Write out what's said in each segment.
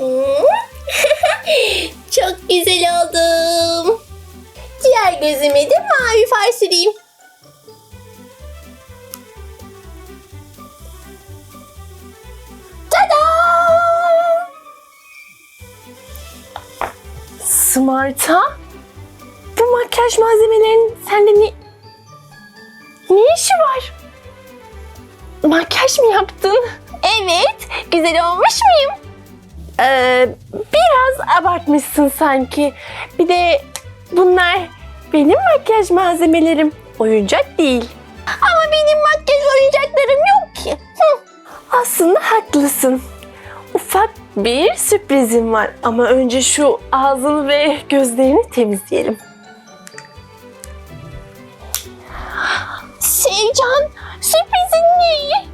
Çok güzel oldum. Diğer gözüme de mavi far süreyim. Tada! Smart'a? Bu makyaj malzemelerinin sende ne... Ne işi var? Makyaj mı yaptın? Evet, güzel olmuş muyum? Ee, biraz abartmışsın sanki. Bir de bunlar benim makyaj malzemelerim. Oyuncak değil. Ama benim makyaj oyuncaklarım yok ki. Hı. Aslında haklısın. Ufak bir sürprizim var ama önce şu ağzını ve gözlerini temizleyelim. Sevcan, sürprizin ne?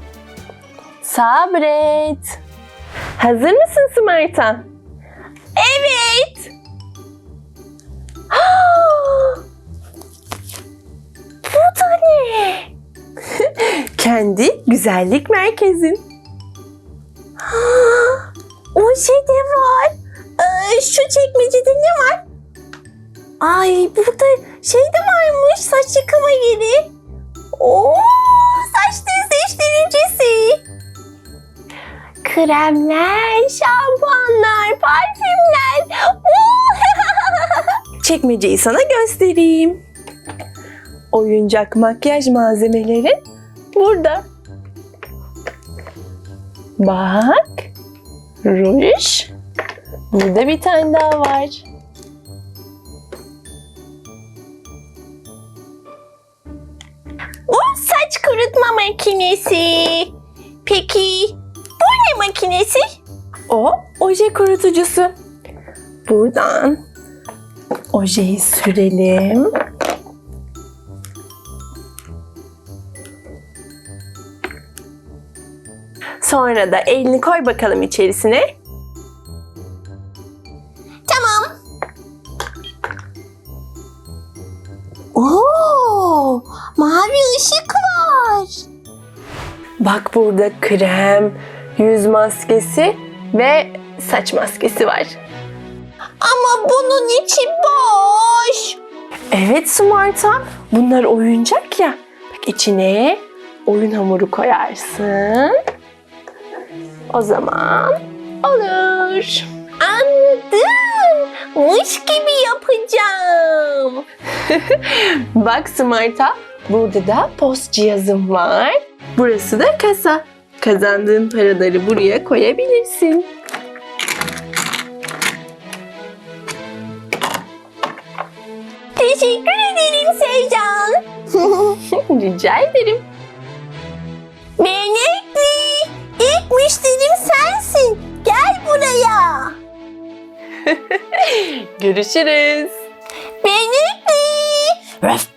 Sabret. Hazır mısın Smart'a? Evet. Bu da ne? Kendi güzellik merkezin. O şey de var. Ee, şu çekmecede ne var? Ay burada şey de varmış saç yıkama yeri. Kremler, şampuanlar, parfümler. Çekmeceyi sana göstereyim. Oyuncak makyaj malzemelerin burada. Bak. Ruj. Burada bir tane daha var. Bu saç kurutma makinesi. Peki bu ne makinesi? O oje kurutucusu. Buradan ojeyi sürelim. Sonra da elini koy bakalım içerisine. Tamam. Oo, mavi ışık var. Bak burada krem, yüz maskesi ve saç maskesi var. Ama bunun içi boş. Evet Smart'a bunlar oyuncak ya. Bak içine oyun hamuru koyarsın. O zaman olur. Anladım. Mış gibi yapacağım. Bak Smart'a burada da post cihazım var. Burası da kasa. Kazandığın paraları buraya koyabilirsin. Teşekkür ederim Sevcan. Rica ederim. Benekli, ilk müşterim sensin. Gel buraya. Görüşürüz. Benekli.